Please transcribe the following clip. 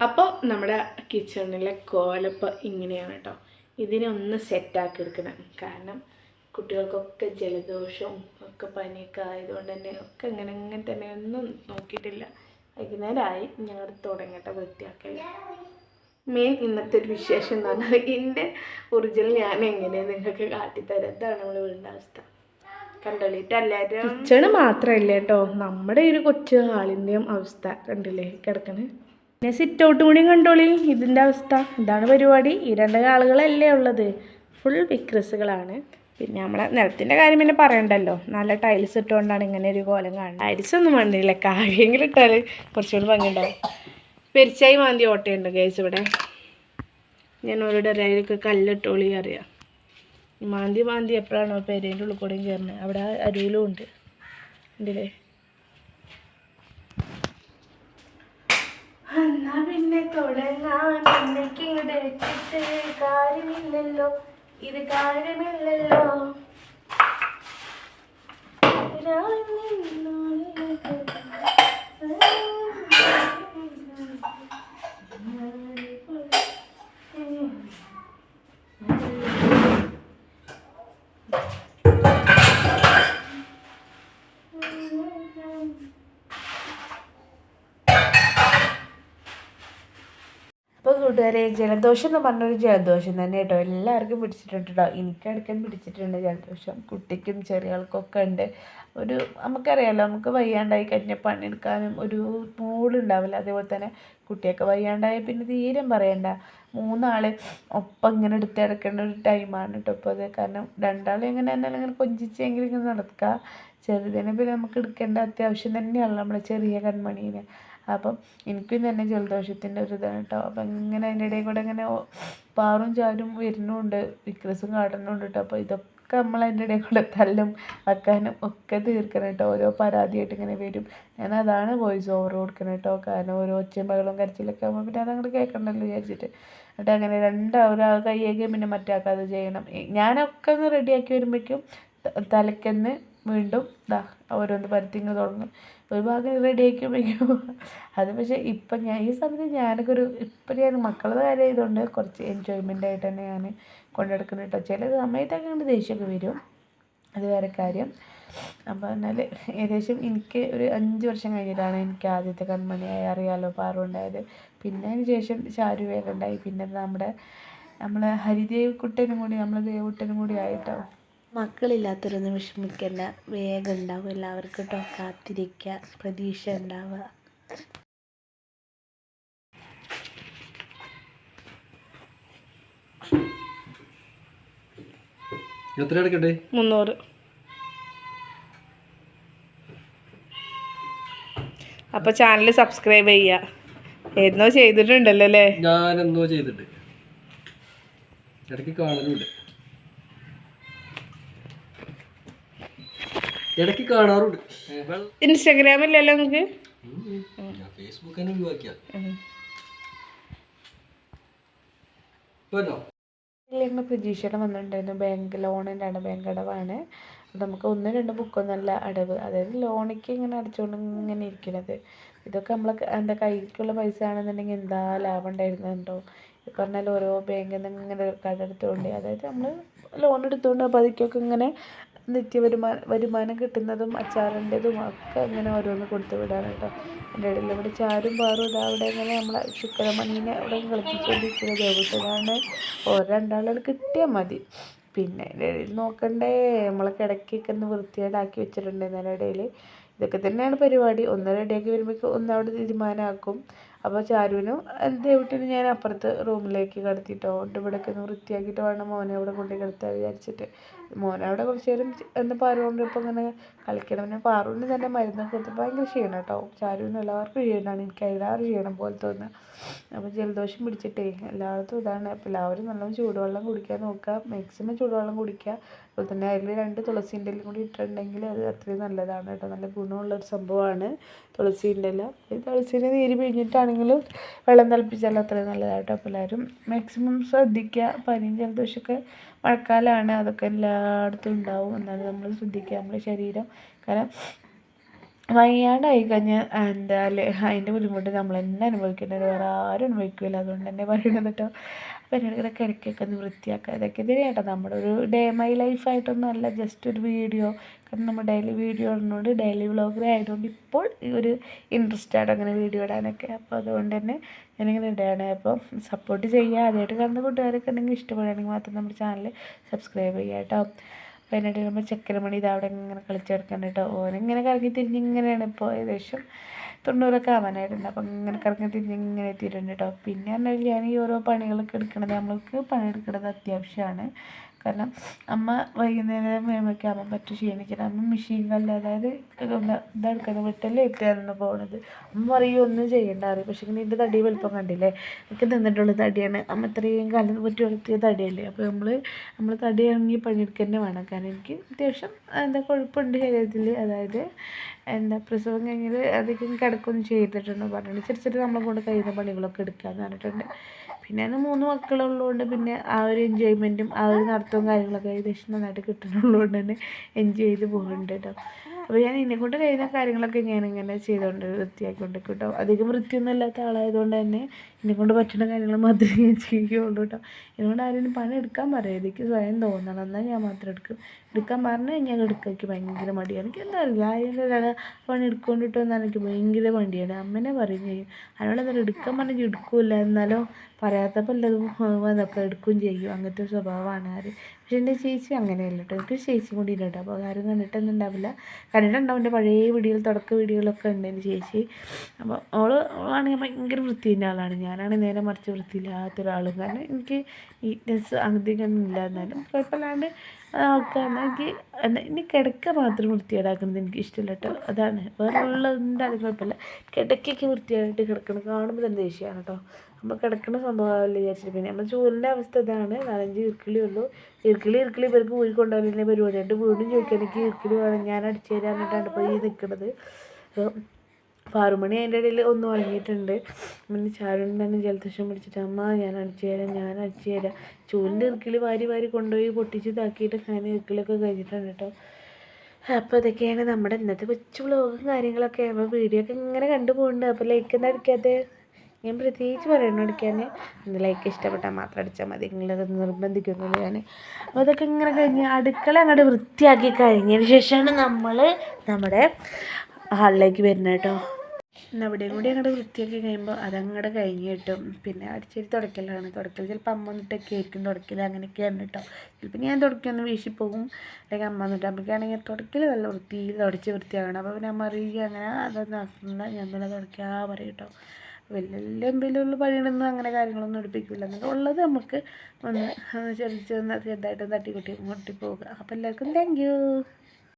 അപ്പോൾ നമ്മുടെ കിച്ചണിലെ കോലപ്പ് ഇങ്ങനെയാണ് കേട്ടോ ഇതിനെ ഒന്ന് സെറ്റാക്കി എടുക്കണം. കാരണം കുട്ടികൾക്കൊക്കെ ജലദോഷവും ഒക്കെ പനിയൊക്കെ ആയതുകൊണ്ട് തന്നെ ഒക്കെ അങ്ങനെ അങ്ങനെ തന്നെ ഒന്നും നോക്കിയിട്ടില്ല. വൈകുന്നേരമായി ഞങ്ങൾ തുടങ്ങട്ടെ വൃത്തിയാക്കൽ മെയിൻ ഇന്നത്തെ ഒരു വിശേഷം എന്ന് പറഞ്ഞാൽ എന്റെ ഒറിജിനൽ ഞാൻ എങ്ങനെയാണ് നിങ്ങൾക്ക് കാട്ടിത്തരാം. ഇതാണ് നമ്മൾ വീടിന്റെ അവസ്ഥ. കണ്ടോളിട്ട് എല്ലാവരും കിച്ചണ് മാത്രമല്ല കേട്ടോ. നമ്മുടെ ഒരു കൊച്ചു ഹാളിന്റെയും അവസ്ഥ കണ്ടില്ലേ? കിടക്കണ്. പിന്നെ സിറ്റ് ഔട്ട് കൂടി കണ്ടോളി. ഇതിന്റെ അവസ്ഥ. ഇതാണ് പരിപാടി. ഈ രണ്ട് ആളുകളല്ലേ ഉള്ളത്. ഫുൾ വിക്രസുകളാണ്. പിന്നെ നമ്മളെ നിലത്തിന്റെ കാര്യം പിന്നെ പറയണ്ടല്ലോ. നല്ല ടൈൽസ് ഇട്ടുകൊണ്ടാണ് ഇങ്ങനെ ഒരു കോലം കാണുന്നത്. ടൈൽസൊന്നും വേണ്ടില്ല കാവ്യെങ്കിലും ഇട്ടാൽ കുറച്ചുകൂടി ഭംഗിയുണ്ടാവും. പെരിച്ചായി മാന്തി ഓട്ടയുണ്ട് ഗേസ് ഇവിടെ. ഞാൻ ഓരോടെ റയിലൊക്കെ കല്ലിട്ടോളി അറിയാം. മാന്തി മാന്തി എപ്പോഴാണോ പെരേന്റെ ഉള്ളിൽ കൂടെയും കയറുന്നത് അവിടെ അരുവിലും ഉണ്ട്. ഉണ്ടല്ലേ? എന്നാ പിന്നെ തുടങ്ങാൻ കാര്യമില്ലല്ലോ. ഇത് കാര്യമില്ലല്ലോ. അപ്പോൾ കൂട്ടുകാരെ ജലദോഷം എന്ന് പറഞ്ഞൊരു ജലദോഷം തന്നെ കേട്ടോ എല്ലാവർക്കും പിടിച്ചിട്ടുണ്ട് കേട്ടോ എനിക്കടക്കം പിടിച്ചിട്ടുണ്ട് ജലദോഷം. കുട്ടിക്കും ചെറിയ ആൾക്കൊക്കെ ഉണ്ട്. ഒരു നമുക്കറിയാലോ നമുക്ക് വയ്യാണ്ടായി കഴിഞ്ഞാൽ പണിയെടുക്കാനും ഒരു മൂടുണ്ടാവില്ല അതേപോലെ തന്നെ കുട്ടിയൊക്കെ വയ്യാണ്ടായ പിന്നെ തീരെ പറയണ്ട. മൂന്നാൾ ഒപ്പം ഇങ്ങനെ എടുത്ത് കിടക്കേണ്ട ഒരു ടൈമാണ് കേട്ടോ ഇപ്പോൾ അത് കാരണം രണ്ടാളും എങ്ങനെ തന്നെ ഇങ്ങനെ കൊഞ്ചിച്ചെങ്കിലും ഇങ്ങനെ നടക്കുക ചെറുതിനെ പിന്നെ നമുക്ക് എടുക്കേണ്ട അത്യാവശ്യം തന്നെയാണല്ലോ നമ്മളെ ചെറിയ കൺമണീനെ. അപ്പം എനിക്കും തന്നെ ജലദോഷത്തിന്റെ ഒരു ഇതാണ് കേട്ടോ. അപ്പം ഇങ്ങനെ അതിന്റെ ഇടയിൽ കൂടെ ഇങ്ങനെ പാറും ചാരും വരുന്നുണ്ട്. വിക്രസും കാട്ടുന്നുണ്ട് കേട്ടോ. അപ്പോൾ ഇതൊക്കെ നമ്മൾ അതിന്റെ ഇടയിൽ കൂടെ തല്ലും വെക്കാനും ഒക്കെ തീർക്കണം കേട്ടോ. ഓരോ പരാതിയായിട്ട് ഇങ്ങനെ വരും. ഞാൻ അതാണ് വോയിസ് ഓവർ കൊടുക്കണം കേട്ടോ. കാരണം ഓരോ ഒച്ചയും ബഹളവും കരച്ചിലൊക്കെ ആകുമ്പോൾ പിന്നെ അതങ്ങോട്ട് കേൾക്കണ്ടല്ലോ വിചാരിച്ചിട്ട്. എന്നിട്ട് അങ്ങനെ രണ്ടാ ഒരാൾ കൈയേക്കും പിന്നെ മറ്റാൾക്ക് അത് ചെയ്യണം. ഞാനൊക്കെ ഒന്ന് റെഡിയാക്കി വരുമ്പോഴേക്കും തലക്കെന്ന് വീണ്ടും ഇതാ ഓരോന്ന് പരത്തിങ്ങ് തുടങ്ങും. ഒരു ഭാഗം റെഡി ആക്കുമ്പോഴേക്കും അത് പക്ഷേ ഇപ്പം ഞാൻ ഈ സമയത്ത് ഞാനൊക്കെ ഒരു ഇപ്പം ഞാൻ മക്കളുടെ കാര്യം ആയതുകൊണ്ട് കുറച്ച് എൻജോയ്മെന്റ് ആയിട്ട് തന്നെ ഞാൻ കൊണ്ടെടുക്കുന്നത് കേട്ടോ ചില സമയത്തൊക്കെ കണ്ട് ദേഷ്യമൊക്കെ വരും. അത് വേറെ കാര്യം. അപ്പോൾ എന്നാൽ ഏകദേശം എനിക്ക് ഒരു അഞ്ച് വർഷം കഴിഞ്ഞിട്ടാണ് എനിക്ക് ആദ്യത്തെ കൺമണിയായി അറിയാലോ പാറുണ്ടായത് പിന്നെ അതിന് ശേഷം ഉണ്ടായി. പിന്നെ നമ്മുടെ നമ്മളെ ഹരിദേവ് കുട്ടനും കൂടി നമ്മളെ ദേവുട്ടനും കൂടി ആയിട്ടോ. മക്കളില്ലാത്തവരൊന്നും വിഷമിക്കണ്ട. വേഗം ഉണ്ടാവും. എല്ലാവർക്കും കേട്ടോ കാത്തിരിക്കുക പ്രതീക്ഷ ഉണ്ടാവുക. എത്ര എടുക്കട്ടെ മുന്നൂറ്. അപ്പോൾ ചാനൽ സബ്സ്ക്രൈബ് ചെയ്യുക എന്നോ ചെയ്തിട്ടുണ്ടല്ലോ അല്ലേ? ഞാനെന്നോ ചെയ്തിട്ടുണ്ട് ഇടയ്ക്ക് കാണലുണ്ട്. ഇടയ്ക്ക് കാണാറുണ്ട്. ഇൻസ്റ്റാഗ്രാമില്ലല്ലോ നമുക്ക് ഫേസ്ബുക്ക് തന്നെ ഒഴിവാക്കിയ. ഞങ്ങൾ പ്രതീക്ഷയുടെ വന്നിട്ടുണ്ടായിരുന്നു. ബാങ്ക് ലോണിന്റെ ബാങ്ക് അടവാണ്. അത് നമുക്ക് ഒന്ന് രണ്ട് ബുക്കൊന്നല്ല അടവ്. അതായത് ലോണിക്ക് ഇങ്ങനെ അടച്ചുകൊണ്ട് ഇങ്ങനെ ഇരിക്കുന്നത് ഇതൊക്കെ നമ്മളെ ക- എന്താ കയ്യിലേക്കുള്ള പൈസ ആണെന്നുണ്ടെങ്കിൽ എന്താ ലാഭം ഉണ്ടായിരുന്നുണ്ടോ? ഈ പറഞ്ഞാൽ ഓരോ ബാങ്കിൽ നിന്ന് ഇങ്ങനെ കട എടുത്തുകൊണ്ട് അതായത് നമ്മൾ ലോൺ എടുത്തുകൊണ്ട് അപ്പോൾ അതിലേക്കൊക്കെ ഇങ്ങനെ നിത്യ വരുമാനം കിട്ടുന്നതും അച്ചാറിന്റെതും ഒക്കെ ഇങ്ങനെ ഓരോന്ന് കൊടുത്തു വിടാണ് കേട്ടോ എന്റെ ഇടയിൽ ഇവിടെ ചാരും പാറും ഇതാ അവിടെ ഇങ്ങനെ നമ്മളെ ശുക്രമണീനെ അവിടെ കളിപ്പിച്ചുകൊണ്ടിരിക്കുന്ന ദേവത്തതാണ് ഓരോ രണ്ടാളുകൾ കിട്ടിയാൽ മതി. പിന്നെ എന്റെ ഇടയിൽ നോക്കണ്ടേ നമ്മളെ കിടക്കൊക്കെ ഒന്ന് വൃത്തികേടാക്കി വെച്ചിട്ടുണ്ട് ഇതിന്റെ ഇടയിൽ. ഇതൊക്കെ തന്നെയാണ് പരിപാടി. ഒന്ന് റെഡിയാക്കി വരുമ്പോഴേക്കും ഒന്ന് അവിടെ തീരുമാനമാക്കും. അപ്പോൾ ചാരുവിനും ദേവുട്ടിനും ഞാൻ അപ്പുറത്ത് റൂമിലേക്ക് കിടത്തിയിട്ടോ ഒട്ട് ഇവിടെയൊക്കെ ഒന്ന് വൃത്തിയാക്കിയിട്ട് വേണം മോനെ അവിടെ കൊണ്ടു കിടത്താൻ വിചാരിച്ചിട്ട്. മോനെ അവിടെ കുറച്ച് നേരം എന്ന് പാറുകൊണ്ട് ഇപ്പോൾ ഇങ്ങനെ കളിക്കണം. പിന്നെ പാറുവിന് തന്നെ മരുന്നൊക്കെ കൊടുത്ത് ഭയങ്കര ക്ഷീണം കേട്ടോ. ചാരുവിന് എല്ലാവർക്കും ക്ഷീണമാണ്. എനിക്ക് എല്ലാവരും ക്ഷീണം പോലെ തോന്നുന്നത് അപ്പോൾ ജലദോഷം പിടിച്ചിട്ടേ എല്ലായിടത്തും ഇതാണ്. അപ്പോൾ എല്ലാവരും നല്ലോണം ചൂടുവെള്ളം കുടിക്കാൻ നോക്കുക. മാക്സിമം ചൂടുവെള്ളം കുടിക്കുക. അതുപോലെ തന്നെ അതിൽ രണ്ട് തുളസിന്റെ എല്ലാം കൂടി ഇട്ടിട്ടുണ്ടെങ്കിൽ അത് അത്രയും നല്ലതാണ് കേട്ടോ. നല്ല ഗുണമുള്ളൊരു സംഭവമാണ് തുളസിന്റെ ഇല ഈ തുളസീന്റെ നീര് പിഴിഞ്ഞിട്ടാണെങ്കിലും വെള്ളം തിളപ്പിച്ചാൽ അത്രയും നല്ലതാണ് കേട്ടോ അപ്പോൾ എല്ലാവരും മാക്സിമം ശ്രദ്ധിക്കുക. പനിയും ജലദോഷമൊക്കെ മഴക്കാലമാണ്. അതൊക്കെ എല്ലായിടത്തും ഉണ്ടാവും. എന്നാലും നമ്മൾ ശ്രദ്ധിക്കുക നമ്മുടെ ശരീരം. കാരണം വയ്യാണ്ടായി കഴിഞ്ഞാൽ എന്താ അതിന്റെ ബുദ്ധിമുട്ട് നമ്മൾ തന്നെ അനുഭവിക്കേണ്ടത്. വേറെ ആരും അനുഭവിക്കില്ല അതുകൊണ്ട് തന്നെ പറയണത് കേട്ടോ. എന്നോട് കിടക്കൊക്കെ ഒന്ന് വൃത്തിയാക്കുക. ഇതൊക്കെ ഇതിന് കേട്ടോ നമ്മുടെ ഒരു ഡേ മൈ ലൈഫായിട്ടൊന്നും അല്ല. ജസ്റ്റ് ഒരു വീഡിയോ കാരണം നമ്മൾ ഡെയിലി വീഡിയോ ഇടുന്നതുകൊണ്ട് ഡെയിലി വ്ളോഗർ ആയതുകൊണ്ട് ഇപ്പോൾ ഒരു ഇൻട്രസ്റ്റ് ആണ് അങ്ങനെ വീഡിയോ ഇടാനൊക്കെ. അപ്പോൾ അതുകൊണ്ട് തന്നെ ഞാനിങ്ങനെ ഇടുകയാണ്. അപ്പോൾ സപ്പോർട്ട് ചെയ്യുക. ആദ്യമായിട്ട് കാണുന്ന കൂട്ടുകാരൊക്കെ ഉണ്ടെങ്കിൽ ഇഷ്ടപ്പെടുകയാണെങ്കിൽ മാത്രം നമ്മുടെ ചാനൽ സബ്സ്ക്രൈബ് ചെയ്യുക കേട്ടോ. അപ്പോൾ നമ്മൾ ചക്കരമണി ഇതവിടെ ഇങ്ങനെ കളിച്ച് കിടക്കാൻ കേട്ടോ. ഓനിങ്ങനെ കറങ്ങി തിരിഞ്ഞ് ഇങ്ങനെയാണ് ഇപ്പോൾ ഏകദേശം തൊണ്ണൂറൊക്കെ ആവാനായിട്ടുണ്ട്. അപ്പം ഇങ്ങനെ കറങ്ങി തിരിഞ്ഞ് ഇങ്ങനെ എത്തിയിട്ടുണ്ട് കേട്ടോ പിന്നെ പറഞ്ഞാൽ ഞാൻ ഈ ഓരോ പണികളൊക്കെ എടുക്കണത് നമ്മൾക്ക് പണിയെടുക്കുന്നത് അത്യാവശ്യമാണ്. കാരണം അമ്മ വൈകുന്നേരം വേമൊക്കെ ആവാൻ പറ്റും ക്ഷീണിക്കണം അമ്മ മെഷീൻ കല്ല് അതായത് ഇതെടുക്കുന്നത് ഇട്ടായിരുന്നു പോണത്. അമ്മ പറയും ഒന്നും ചെയ്യണ്ട അറിയും പക്ഷേ ഇങ്ങനെ ഇതിന്റെ തടി വലുപ്പം കണ്ടില്ലേ? എനിക്ക് നിന്നിട്ടുള്ള തടിയാണ്. അമ്മ ഇത്രയും കാലം പറ്റി വളർത്തിയ തടിയല്ലേ? അപ്പോൾ നമ്മൾ നമ്മൾ തടിയാണെങ്കിൽ പണിയെടുക്കുക തന്നെ വേണം. കാരണം എനിക്ക് അത്യാവശ്യം എന്താ കുഴപ്പമുണ്ട് ശരീരത്തിൽ അതായത് എന്താ പ്രസവം കഴിഞ്ഞാൽ അധികം കിടക്കൊന്നും ചെയ്തിട്ടുണ്ടെന്ന് പറഞ്ഞിട്ടുണ്ട് ചെറിയ ചെറിയ നമ്മളെ കൊണ്ട് കഴിയുന്ന പണികളൊക്കെ എടുക്കുക എന്ന് പറഞ്ഞിട്ടുണ്ട്. പിന്നെ അതിന് മൂന്ന് മക്കളുള്ളതുകൊണ്ട് പിന്നെ ആ ഒരു എൻജോയ്മെന്റും ആ ഒരു നടത്തവും കാര്യങ്ങളൊക്കെ ഏകദേശം നന്നായിട്ട് കിട്ടുന്നുള്ളതുകൊണ്ട് തന്നെ എൻജോയ് ചെയ്ത് പോകുന്നുണ്ട് കേട്ടോ അപ്പോൾ ഞാൻ എന്നെ കൊണ്ട് കഴിയുന്ന കാര്യങ്ങളൊക്കെ ഞാനിങ്ങനെ ചെയ്തുകൊണ്ട് വൃത്തിയാക്കിക്കൊണ്ട് കേട്ടോ അധികം വൃത്തിയൊന്നും ഇല്ലാത്ത ആളായതുകൊണ്ട് തന്നെ എന്നെ കൊണ്ട് പറ്റുന്ന കാര്യങ്ങൾ മാത്രമേ ഞാൻ ചെയ്യുകയുള്ളൂ കേട്ടോ എന്നോട് ആരും പണി എടുക്കാൻ പറയും എനിക്ക് സ്വയം തോന്നണം. എന്നാൽ ഞാൻ മാത്രം എടുക്കും. എടുക്കാൻ പറഞ്ഞു ഞാൻ എടുക്കാൻ ഭയങ്കര മടിയാണ്. എനിക്ക് എന്താ അറിയില്ല. ആരെങ്കിലും പണി എടുക്കൊണ്ടിട്ടോ എന്നാൽ എനിക്ക് ഭയങ്കര മടിയാണ്. അമ്മനെ പറയും അതിനോട് എന്തായാലും എടുക്കാൻ പറഞ്ഞാൽ എടുക്കില്ല എന്നാലോ പറയാത്തപ്പോൾ ഉള്ളതും വന്നപ്പോൾ എടുക്കുകയും ചെയ്യും. അങ്ങനത്തെ ഒരു സ്വഭാവമാണ് ആര്. പക്ഷെ എന്റെ ചേച്ചി അങ്ങനെയല്ല കേട്ടോ. എനിക്ക് ചേച്ചി കൂടി ഇല്ല കേട്ടോ. അപ്പോൾ ആരും കണ്ടിട്ടൊന്നും ഉണ്ടാവില്ല. കണ്ടിട്ടുണ്ടാവും എന്റെ പഴയ വീഡിയോയിൽ തുടക്ക വീഡിയോകളൊക്കെ ഉണ്ട് എന്റെ ചേച്ചി. അപ്പോൾ ഓൾ ആണെങ്കിൽ ഭയങ്കര വൃത്തിന്റെ ആളാണ്. ഞാനാണ് നേരെ മറിച്ച് വൃത്തിയില്ലാത്തൊരാളും. കാരണം എനിക്ക് നീറ്റ്നെസ് അധികം ഇല്ല എന്നാലും കുഴപ്പമില്ലാണ്ട് എനിക്ക് ഇനി കിടക്ക മാത്രം വൃത്തികേടാക്കുന്നത് എനിക്ക് ഇഷ്ടമില്ല കേട്ടോ. അതാണ്. വേറെ ഉള്ള എന്തായാലും കുഴപ്പമില്ല. കിടക്കൊക്കെ വൃത്തിയായിട്ട് കിടക്കണം. കാണുമ്പോൾ തന്നെ ദേഷ്യമാണ് കേട്ടോ. നമ്മൾ കിടക്കണ സംഭവമല്ല വിചാരിച്ചിട്ട്. പിന്നെ നമ്മൾ ചൂലിന്റെ അവസ്ഥ ഇതാണ്. നാലഞ്ച് ഇർക്കിളി ഉള്ളൂ. ഇർക്കിളി ഇർക്കിളി ഇവർക്ക് ഊരി കൊണ്ടുപോകുന്ന പരിപാടി. ഉണ്ട് വീണ്ടും ചോദിക്കാൻ എനിക്ക് ഇർക്കിളി വേണം. ഞാൻ അടിച്ചു തരാന്നിട്ടാണ് ഇപ്പോൾ ഈ നിൽക്കുന്നത്. ആറുമണി അതിന്റെ ഇടയിൽ ഒന്ന് ഉറങ്ങിയിട്ടുണ്ട്. പിന്നെ ചാരുവിന് തന്നെ ജലദോഷം പിടിച്ചിട്ട് അമ്മ ഞാൻ അടിച്ചു തരാം ഞാൻ അടിച്ചു തരാം. ചൂലിന്റെ ഇറുക്കിൽ വാരി വാരി കൊണ്ടുപോയി പൊട്ടിച്ച് ഇതാക്കിയിട്ട് അങ്ങനെ ഇറുക്കിലൊക്കെ കഴിഞ്ഞിട്ടുണ്ട് കേട്ടോ. അപ്പോൾ ഇതൊക്കെയാണ് നമ്മുടെ ഇന്നത്തെ കൊച്ചു വ്ളോഗും കാര്യങ്ങളൊക്കെ. അപ്പോൾ വീഡിയോ ഒക്കെ ഇങ്ങനെ കണ്ടു പോകുന്നുണ്ട് അപ്പോൾ ലൈക്ക് എന്താ അടിക്കാതെ. ഞാൻ പ്രത്യേകിച്ച് പറയണം അടിക്കാൻ ഒന്ന് ലൈക്ക് ഇഷ്ടപ്പെട്ടാൽ മാത്രം അടിച്ചാൽ മതി. നിങ്ങളത് നിർബന്ധിക്കുന്നില്ല ഞാൻ അപ്പോൾ അതൊക്കെ ഇങ്ങനെ കഴിഞ്ഞ് അടുക്കള അങ്ങോട്ട് വൃത്തിയാക്കി കഴിഞ്ഞതിന് ശേഷമാണ് നമ്മൾ നമ്മുടെ ഹാളിലേക്ക് വരുന്നത് കേട്ടോ. അവിടെയും കൂടി അങ്ങോട്ട് വൃത്തിയാക്കി കഴിയുമ്പോൾ അതങ്ങോട്ട് കഴിഞ്ഞ് കിട്ടും. പിന്നെ അടിച്ചേരി തുടക്കലാണ് തുടക്കൽ ചിലപ്പോൾ അമ്മ വന്നിട്ടൊക്കെ ആയിരിക്കും തുടക്കൽ അങ്ങനെയൊക്കെയാണ് കേട്ടോ ചിലപ്പോൾ ഞാൻ തുടക്കൊന്ന് വീശിപ്പോകും അല്ലെങ്കിൽ അമ്മ വന്നിട്ട് അമ്മയ്ക്കാണെങ്കിൽ തുടക്കൽ നല്ല വൃത്തിയിൽ തുടച്ച് വൃത്തിയാകണം അപ്പോൾ പിന്നെ അമ്മ അറിയുക അങ്ങനെ അതൊന്നും ആക്കുന്ന ഞാൻ തന്നെ തുടയ്ക്കാ പറയും കേട്ടോ വലിയ എന്തെങ്കിലും പണികളൊന്നും അങ്ങനെ കാര്യങ്ങളൊന്നും എടുപ്പിക്കില്ല എന്നിട്ട് ഉള്ളത് നമുക്ക് ഒന്ന് ചെറിയ ചെറുതായിട്ട് തട്ടിക്കുട്ടി മുട്ടി പോവുക. അപ്പോൾ എല്ലാവർക്കും താങ്ക്